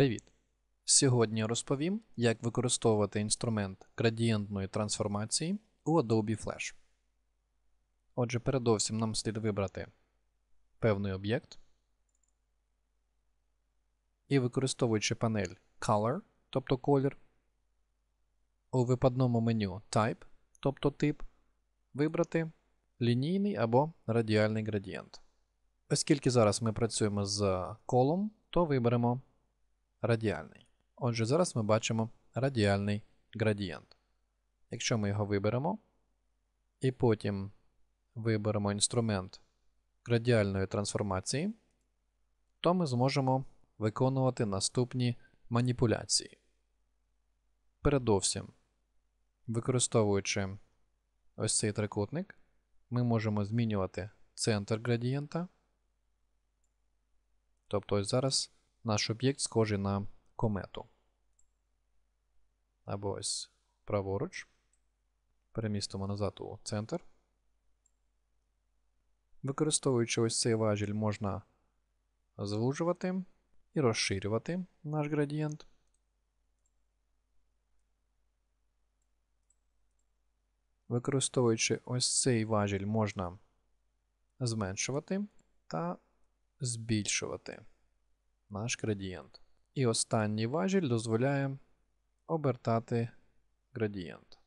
Привіт! Сьогодні розповім, як використовувати інструмент градієнтної трансформації у Adobe Flash. Отже, передовсім нам слід вибрати певний об'єкт і використовуючи панель Color, тобто колір, у випадному меню Type, тобто тип, вибрати лінійний або радіальний градієнт. Оскільки зараз ми працюємо з колом, то виберемо радіальний. Отже, зараз ми бачимо радіальний градієнт. Якщо ми його виберемо, і потім виберемо інструмент градіальної трансформації, то ми зможемо виконувати наступні маніпуляції. Передовсім, використовуючи ось цей трикутник, ми можемо змінювати центр градієнта. Тобто ось зараз наш об'єкт схожий на комету. Або ось праворуч. Перемістимо назад у центр. Використовуючи ось цей важіль, можна звужувати і розширювати наш градієнт. Використовуючи ось цей важіль, можна зменшувати та збільшувати наш градієнт. І останній важіль дозволяє обертати градієнт.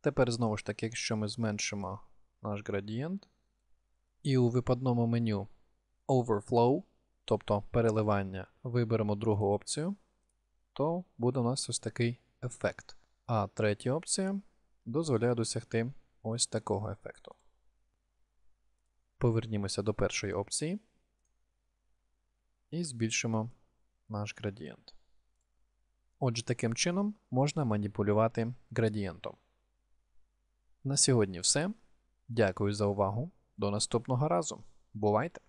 Тепер знову ж таки, якщо ми зменшимо наш градієнт, і у випадному меню Overflow, тобто переливання, виберемо другу опцію, то буде у нас ось такий ефект. А третя опція дозволяє досягти ось такого ефекту. Повернімося до першої опції і збільшимо наш градієнт. Отже, таким чином можна маніпулювати градієнтом. На сьогодні все. Дякую за увагу. До наступного разу. Бувайте!